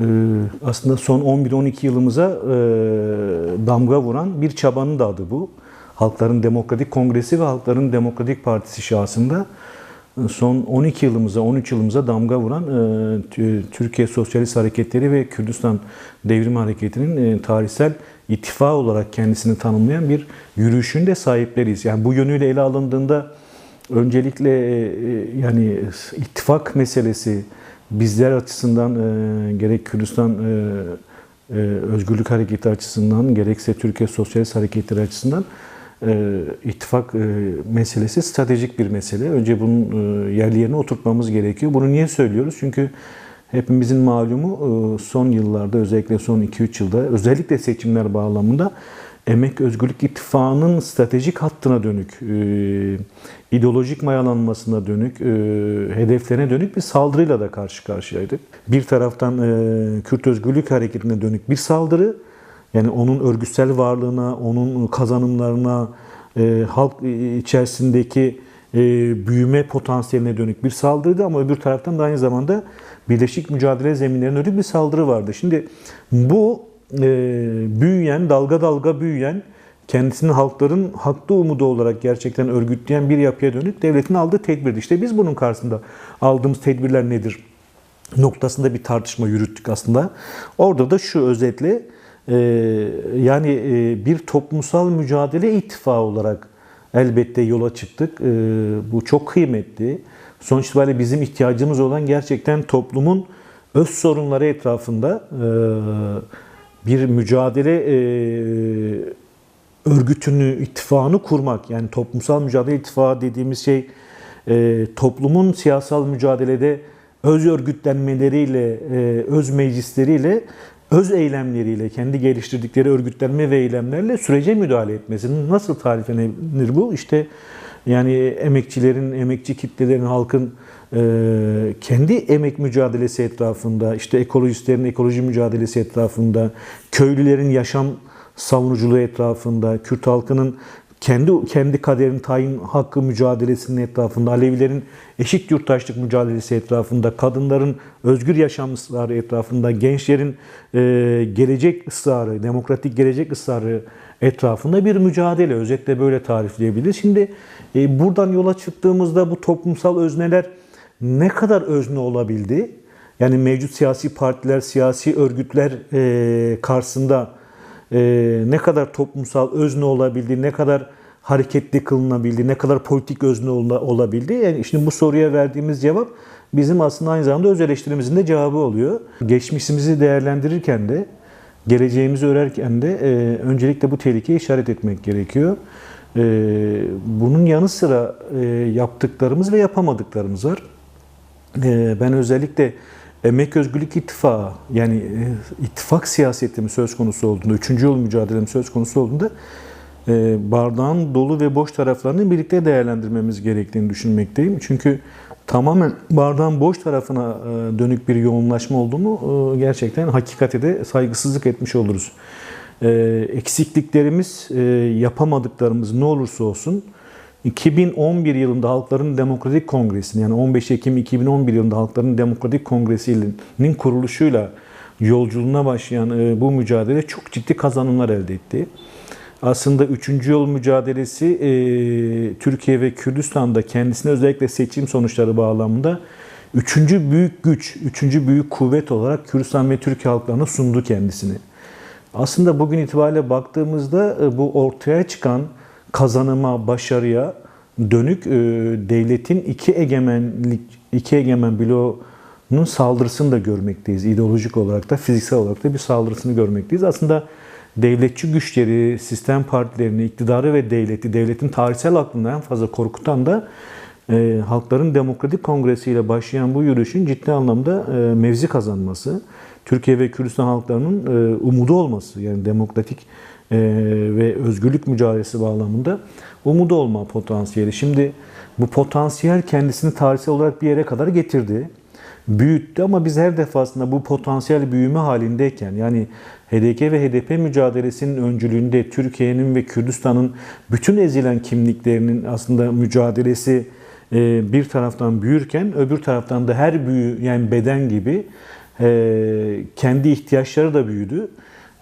e, aslında son 11-12 yılımıza e, damga vuran bir çabanın da adı bu. Halkların Demokratik Kongresi ve Halkların Demokratik Partisi şahsında e, son 12 yılımıza, 13 yılımıza damga vuran e, Tü- Türkiye Sosyalist Hareketleri ve Kürdistan Devrim Hareketi'nin tarihsel ittifak olarak kendisini tanımlayan bir yürüyüşün de sahipleriyiz. Yani bu yönüyle ele alındığında öncelikle e, yani ittifak meselesi bizler açısından e, gerek Kürdistan e, e, Özgürlük Hareketi açısından gerekse Türkiye Sosyalist Hareketleri açısından e, ittifak e, meselesi stratejik bir mesele. Önce bunun e, yerli yerine oturtmamız gerekiyor. Bunu niye söylüyoruz? Çünkü hepimizin malumu e, son yıllarda özellikle son 2-3 yılda özellikle seçimler bağlamında Emek Özgürlük İttifakı'nın stratejik hattına dönük, e, ideolojik mayalanmasına dönük, e, hedeflerine dönük bir saldırıyla da karşı karşıyaydık. Bir taraftan e, Kürt Özgürlük Hareketi'ne dönük bir saldırı, yani onun örgütsel varlığına, onun kazanımlarına, halk içerisindeki büyüme potansiyeline dönük bir saldırıydı ama öbür taraftan da aynı zamanda birleşik mücadele zeminlerine dönük bir saldırı vardı. Şimdi bu e, büyüyen, dalga dalga büyüyen, kendisini halkların haklı umudu olarak gerçekten örgütleyen bir yapıya dönük devletin aldığı tedbirdi. İşte biz bunun karşısında aldığımız tedbirler nedir? noktasında bir tartışma yürüttük aslında. Orada da şu özetle e, yani e, bir toplumsal mücadele ittifakı olarak elbette yola çıktık. E, bu çok kıymetli. Sonuç itibariyle bizim ihtiyacımız olan gerçekten toplumun öz sorunları etrafında e, bir mücadele e, örgütünü, ittifakını kurmak. Yani toplumsal mücadele ittifakı dediğimiz şey e, toplumun siyasal mücadelede öz örgütlenmeleriyle, e, öz meclisleriyle, öz eylemleriyle, kendi geliştirdikleri örgütlenme ve eylemlerle sürece müdahale etmesi. Nasıl tariflenir bu? İşte yani emekçilerin, emekçi kitlelerin, halkın e, kendi emek mücadelesi etrafında, işte ekolojistlerin ekoloji mücadelesi etrafında, köylülerin yaşam savunuculuğu etrafında, Kürt halkının kendi kendi kaderini tayin hakkı mücadelesinin etrafında, Alevilerin eşit yurttaşlık mücadelesi etrafında, kadınların özgür yaşam etrafında, gençlerin e, gelecek ısrarı, demokratik gelecek ısrarı etrafında bir mücadele. Özetle böyle tarifleyebiliriz. Şimdi e, buradan yola çıktığımızda bu toplumsal özneler ne kadar özne olabildi? Yani mevcut siyasi partiler, siyasi örgütler e, karşısında ne kadar toplumsal özne olabildi, ne kadar hareketli kılınabildi, ne kadar politik özne ola- olabildi. Yani şimdi bu soruya verdiğimiz cevap bizim aslında aynı zamanda öz eleştirimizin de cevabı oluyor. Geçmişimizi değerlendirirken de, geleceğimizi örerken de e, öncelikle bu tehlikeye işaret etmek gerekiyor. E, bunun yanı sıra e, yaptıklarımız ve yapamadıklarımız var. Ee, ben özellikle Emek Özgürlük İttifakı yani e, ittifak siyasetimi söz konusu olduğunda, üçüncü yol mücadelem söz konusu olduğunda e, bardağın dolu ve boş taraflarını birlikte değerlendirmemiz gerektiğini düşünmekteyim. Çünkü tamamen bardağın boş tarafına e, dönük bir yoğunlaşma oldu gerçekten hakikate de saygısızlık etmiş oluruz. Eksikliklerimiz, yapamadıklarımız ne olursa olsun 2011 yılında Halkların Demokratik Kongresi'nin yani 15 Ekim 2011 yılında Halkların Demokratik Kongresi'nin kuruluşuyla yolculuğuna başlayan e, bu mücadele çok ciddi kazanımlar elde etti. Aslında 3. yol mücadelesi e, Türkiye ve Kürdistan'da kendisine özellikle seçim sonuçları bağlamında üçüncü büyük güç, üçüncü büyük kuvvet olarak Kürdistan ve Türkiye halklarına sundu kendisini. Aslında bugün itibariyle baktığımızda e, bu ortaya çıkan kazanıma, başarıya dönük e, devletin iki egemenlik, iki egemen bloğunun saldırısını da görmekteyiz. İdeolojik olarak da, fiziksel olarak da bir saldırısını görmekteyiz. Aslında devletçi güçleri, sistem partilerini, iktidarı ve devleti, devletin tarihsel aklını en fazla korkutan da e, Halkların Demokratik Kongresi ile başlayan bu yürüyüşün ciddi anlamda e, mevzi kazanması, Türkiye ve Kürdistan halklarının e, umudu olması, yani demokratik e, ve özgürlük mücadelesi bağlamında umudu olma potansiyeli. Şimdi bu potansiyel kendisini tarihsel olarak bir yere kadar getirdi. Büyüttü ama biz her defasında bu potansiyel büyüme halindeyken yani HDK ve HDP mücadelesinin öncülüğünde Türkiye'nin ve Kürdistan'ın bütün ezilen kimliklerinin aslında mücadelesi e, bir taraftan büyürken öbür taraftan da her büyü yani beden gibi e, kendi ihtiyaçları da büyüdü.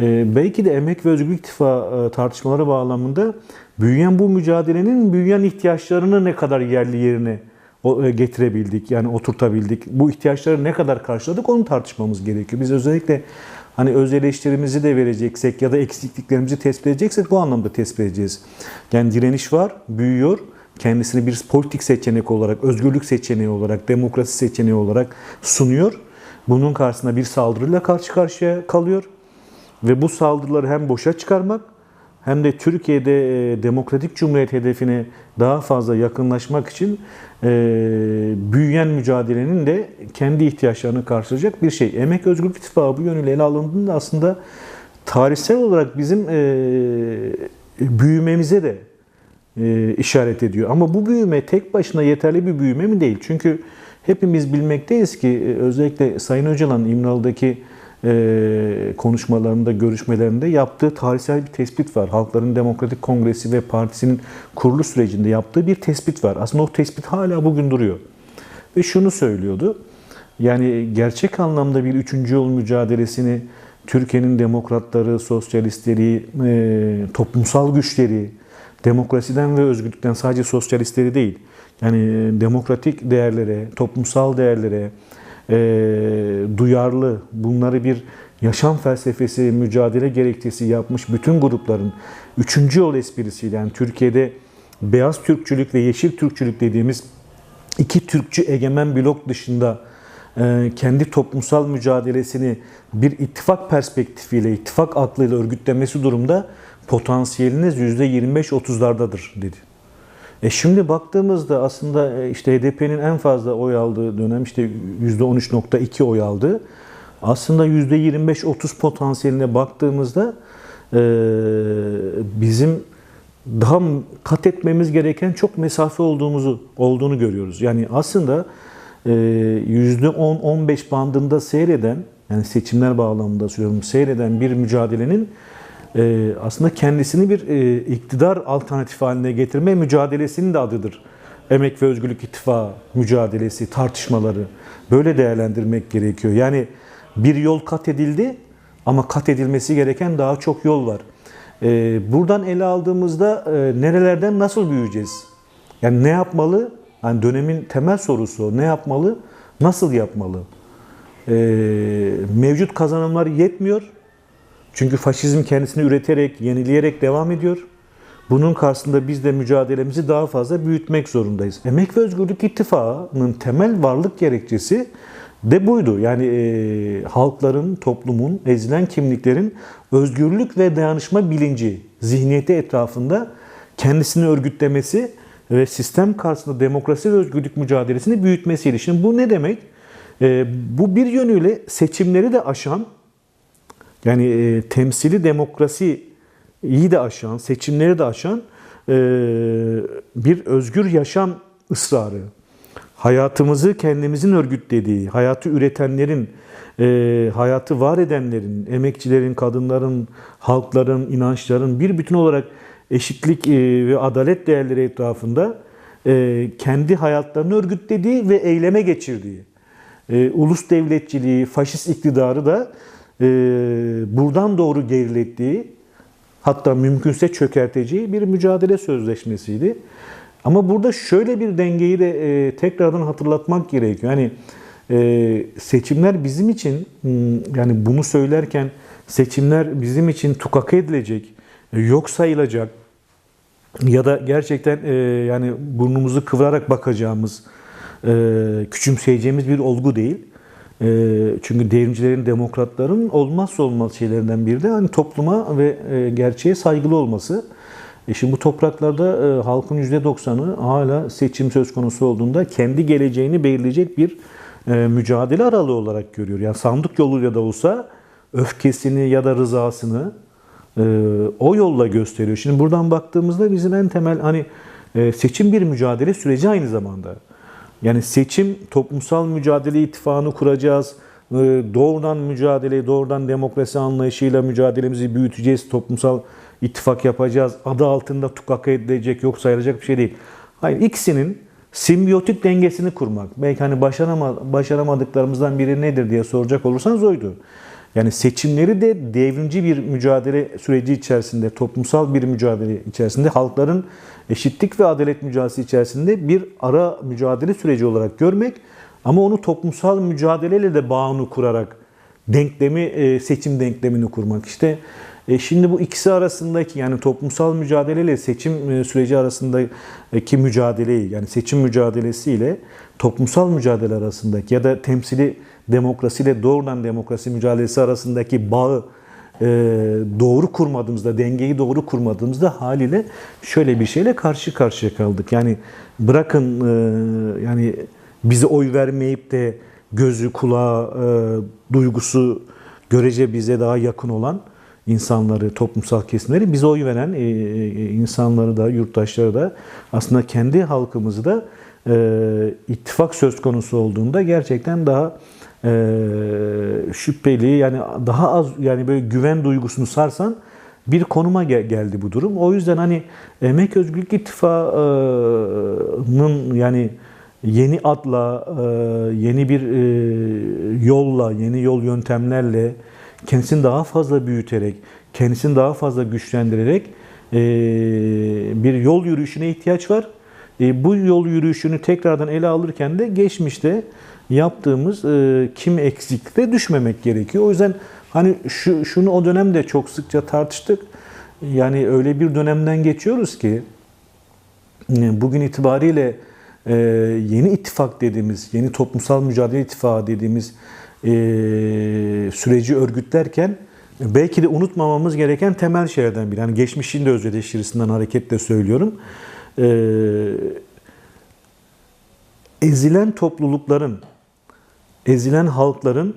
E, belki de Emek ve Özgürlük İttifakı e, tartışmaları bağlamında büyüyen bu mücadelenin büyüyen ihtiyaçlarını ne kadar yerli yerine e, getirebildik, yani oturtabildik. Bu ihtiyaçları ne kadar karşıladık onu tartışmamız gerekiyor. Biz özellikle hani öz eleştirimizi de vereceksek ya da eksikliklerimizi tespit edeceksek bu anlamda tespit edeceğiz. Yani direniş var, büyüyor. Kendisini bir politik seçenek olarak, özgürlük seçeneği olarak, demokrasi seçeneği olarak sunuyor. Bunun karşısında bir saldırıyla karşı karşıya kalıyor. Ve bu saldırıları hem boşa çıkarmak hem de Türkiye'de e, demokratik cumhuriyet hedefine daha fazla yakınlaşmak için e, büyüyen mücadelenin de kendi ihtiyaçlarını karşılayacak bir şey. Emek Özgürlük İttifakı bu yönüyle ele alındığında aslında tarihsel olarak bizim e, büyümemize de e, işaret ediyor. Ama bu büyüme tek başına yeterli bir büyüme mi değil? Çünkü hepimiz bilmekteyiz ki e, özellikle Sayın Öcalan İmralı'daki e, konuşmalarında, görüşmelerinde yaptığı tarihsel bir tespit var. Halkların Demokratik Kongresi ve Partisi'nin kuruluş sürecinde yaptığı bir tespit var. Aslında o tespit hala bugün duruyor. Ve şunu söylüyordu. Yani gerçek anlamda bir üçüncü yol mücadelesini Türkiye'nin demokratları, sosyalistleri, e, toplumsal güçleri, demokrasiden ve özgürlükten sadece sosyalistleri değil, yani e, demokratik değerlere, toplumsal değerlere, e, duyarlı, bunları bir yaşam felsefesi, mücadele gerekçesi yapmış bütün grupların üçüncü yol esprisiyle, yani Türkiye'de beyaz Türkçülük ve yeşil Türkçülük dediğimiz iki Türkçü egemen blok dışında e, kendi toplumsal mücadelesini bir ittifak perspektifiyle, ittifak aklıyla örgütlemesi durumda potansiyeliniz %25-30'lardadır dedi. E şimdi baktığımızda aslında e, işte HDP'nin en fazla oy aldığı dönem işte %13.2 oy aldı. Aslında %25-30 potansiyeline baktığımızda e, bizim daha kat etmemiz gereken çok mesafe olduğumuzu olduğunu görüyoruz. Yani aslında e, %10-15 bandında seyreden yani seçimler bağlamında söylüyorum seyreden bir mücadelenin e, aslında kendisini bir e, iktidar alternatifi haline getirme mücadelesinin de adıdır. Emek ve Özgürlük İttifakı mücadelesi, tartışmaları böyle değerlendirmek gerekiyor. Yani bir yol kat edildi ama kat edilmesi gereken daha çok yol var. E, buradan ele aldığımızda e, nerelerden nasıl büyüyeceğiz? Yani ne yapmalı? Yani dönemin temel sorusu. Ne yapmalı? Nasıl yapmalı? E, mevcut kazanımlar yetmiyor. Çünkü faşizm kendisini üreterek, yenileyerek devam ediyor. Bunun karşısında biz de mücadelemizi daha fazla büyütmek zorundayız. Emek ve Özgürlük İttifakı'nın temel varlık gerekçesi de buydu. Yani e, halkların, toplumun, ezilen kimliklerin özgürlük ve dayanışma bilinci, zihniyeti etrafında kendisini örgütlemesi ve sistem karşısında demokrasi ve özgürlük mücadelesini büyütmesiydi. Şimdi bu ne demek? E, bu bir yönüyle seçimleri de aşan, yani e, temsili demokrasi iyi de aşan, seçimleri de aşan e, bir özgür yaşam ısrarı. Hayatımızı kendimizin örgütlediği, hayatı üretenlerin, e, hayatı var edenlerin, emekçilerin, kadınların, halkların, inançların bir bütün olarak eşitlik e, ve adalet değerleri etrafında e, kendi hayatlarını örgütlediği ve eyleme geçirdiği, e, ulus devletçiliği, faşist iktidarı da e, buradan doğru gerilettiği, hatta mümkünse çökerteceği bir mücadele sözleşmesiydi. Ama burada şöyle bir dengeyi de e, tekrardan hatırlatmak gerekiyor. Yani e, seçimler bizim için, yani bunu söylerken seçimler bizim için tukak edilecek, e, yok sayılacak ya da gerçekten e, yani burnumuzu kıvırarak bakacağımız, e, küçümseyeceğimiz bir olgu değil. E, çünkü devrimcilerin, demokratların olmazsa olmaz şeylerinden biri de hani topluma ve e, gerçeğe saygılı olması. E şimdi bu topraklarda e, halkın %90'ı hala seçim söz konusu olduğunda kendi geleceğini belirleyecek bir e, mücadele aralığı olarak görüyor. Yani sandık yoluyla da olsa öfkesini ya da rızasını o yolla gösteriyor. Şimdi buradan baktığımızda bizim en temel hani seçim bir mücadele süreci aynı zamanda. Yani seçim toplumsal mücadele ittifakını kuracağız. E, Doğrudan mücadele, doğrudan demokrasi anlayışıyla mücadelemizi büyüteceğiz. Toplumsal ittifak yapacağız. Adı altında tukaka edilecek, yok sayılacak bir şey değil. Hayır, ikisinin simbiyotik dengesini kurmak. Belki hani başarama, başaramadıklarımızdan biri nedir diye soracak olursanız oydu. Yani seçimleri de devrimci bir mücadele süreci içerisinde, toplumsal bir mücadele içerisinde, halkların eşitlik ve adalet mücadelesi içerisinde bir ara mücadele süreci olarak görmek ama onu toplumsal mücadeleyle de bağını kurarak denklemi, e, seçim denklemini kurmak. İşte e, şimdi bu ikisi arasındaki yani toplumsal mücadeleyle seçim e, süreci arasındaki mücadeleyi yani seçim mücadelesiyle toplumsal mücadele arasındaki ya da temsili demokrasiyle doğrudan demokrasi mücadelesi arasındaki bağı e, doğru kurmadığımızda, dengeyi doğru kurmadığımızda haliyle şöyle bir şeyle karşı karşıya kaldık. Yani bırakın e, yani bize oy vermeyip de gözü, kulağı, e, duygusu görece bize daha yakın olan insanları, toplumsal kesimleri bize oy veren e, e, insanları da, yurttaşları da aslında kendi halkımızı da e, ittifak söz konusu olduğunda gerçekten daha şüpheli yani daha az yani böyle güven duygusunu sarsan bir konuma gel- geldi bu durum. O yüzden hani Emek Özgürlük İttifakı'nın yani yeni adla, yeni bir yolla, yeni yol yöntemlerle kendisini daha fazla büyüterek, kendisini daha fazla güçlendirerek e, bir yol yürüyüşüne ihtiyaç var. E, Bu yol yürüyüşünü tekrardan ele alırken de geçmişte yaptığımız e, kim eksiklikte düşmemek gerekiyor. O yüzden hani şu şunu o dönemde çok sıkça tartıştık. Yani öyle bir dönemden geçiyoruz ki e, bugün itibariyle e, yeni ittifak dediğimiz, yeni toplumsal mücadele ittifakı dediğimiz e, süreci örgütlerken belki de unutmamamız gereken temel şeylerden biri. Yani geçmişin de öz eleştirisinden hareketle söylüyorum. E, ezilen toplulukların, ezilen halkların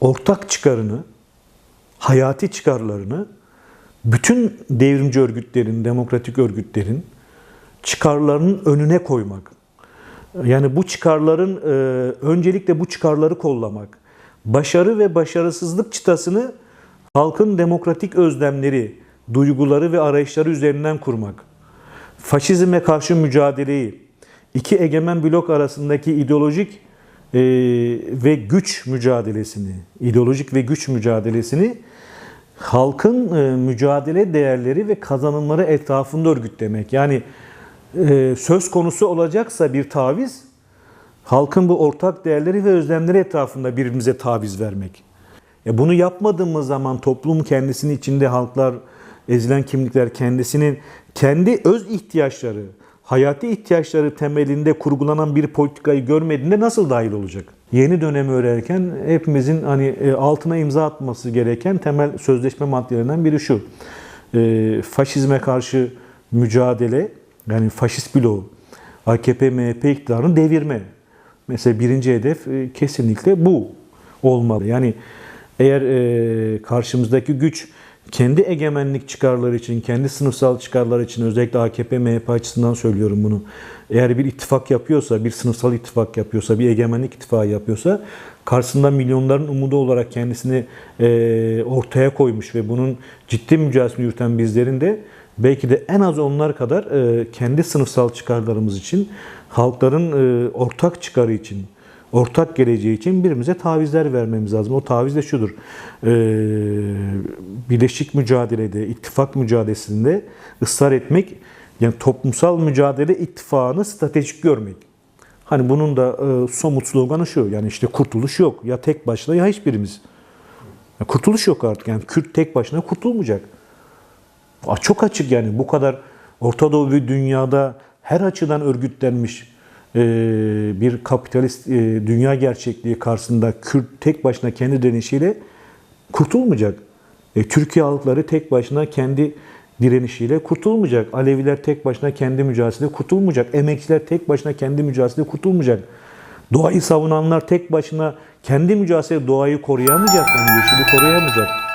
ortak çıkarını, hayati çıkarlarını bütün devrimci örgütlerin, demokratik örgütlerin çıkarlarının önüne koymak. Yani bu çıkarların e, öncelikle bu çıkarları kollamak. Başarı ve başarısızlık çıtasını halkın demokratik özlemleri, duyguları ve arayışları üzerinden kurmak. Faşizme karşı mücadeleyi, iki egemen blok arasındaki ideolojik e, ve güç mücadelesini, ideolojik ve güç mücadelesini halkın e, mücadele değerleri ve kazanımları etrafında örgütlemek. Yani e, söz konusu olacaksa bir taviz, halkın bu ortak değerleri ve özlemleri etrafında birbirimize taviz vermek. Ya bunu yapmadığımız zaman toplum kendisinin içinde halklar, ezilen kimlikler kendisinin kendi öz ihtiyaçları, hayati ihtiyaçları temelinde kurgulanan bir politikayı görmediğinde nasıl dahil olacak? Yeni dönemi öğrenirken hepimizin hani e, altına imza atması gereken temel sözleşme maddelerinden biri şu. E, faşizme karşı mücadele, yani faşist bloğu, AKP, MHP iktidarını devirme. Mesela birinci hedef e, kesinlikle bu olmalı. Yani eğer e, karşımızdaki güç kendi egemenlik çıkarları için, kendi sınıfsal çıkarları için özellikle AKP, MHP açısından söylüyorum bunu. Eğer bir ittifak yapıyorsa, bir sınıfsal ittifak yapıyorsa, bir egemenlik ittifakı yapıyorsa karşısında milyonların umudu olarak kendisini e, ortaya koymuş ve bunun ciddi mücadelesini yürüten bizlerin de belki de en az onlar kadar e, kendi sınıfsal çıkarlarımız için, halkların e, ortak çıkarı için, ortak geleceği için birbirimize tavizler vermemiz lazım. O taviz de şudur. E, birleşik mücadelede, ittifak mücadelesinde ısrar etmek, yani toplumsal mücadele ittifakını stratejik görmek. Hani bunun da e, somut sloganı şu. Yani işte kurtuluş yok. Ya tek başına ya hiçbirimiz. Kurtuluş yok artık. Yani Kürt tek başına kurtulmayacak. Çok açık yani bu kadar Orta Doğu ve dünyada her açıdan örgütlenmiş e, bir kapitalist e, dünya gerçekliği karşısında Kürt tek başına kendi direnişiyle kurtulmayacak. E, Türkiye halkları tek başına kendi direnişiyle kurtulmayacak. Aleviler tek başına kendi mücadelesiyle kurtulmayacak. Emekçiler tek başına kendi mücadelesiyle kurtulmayacak. Doğayı savunanlar tek başına kendi mücadelesiyle doğayı koruyamayacak. Yani yeşili koruyamayacak.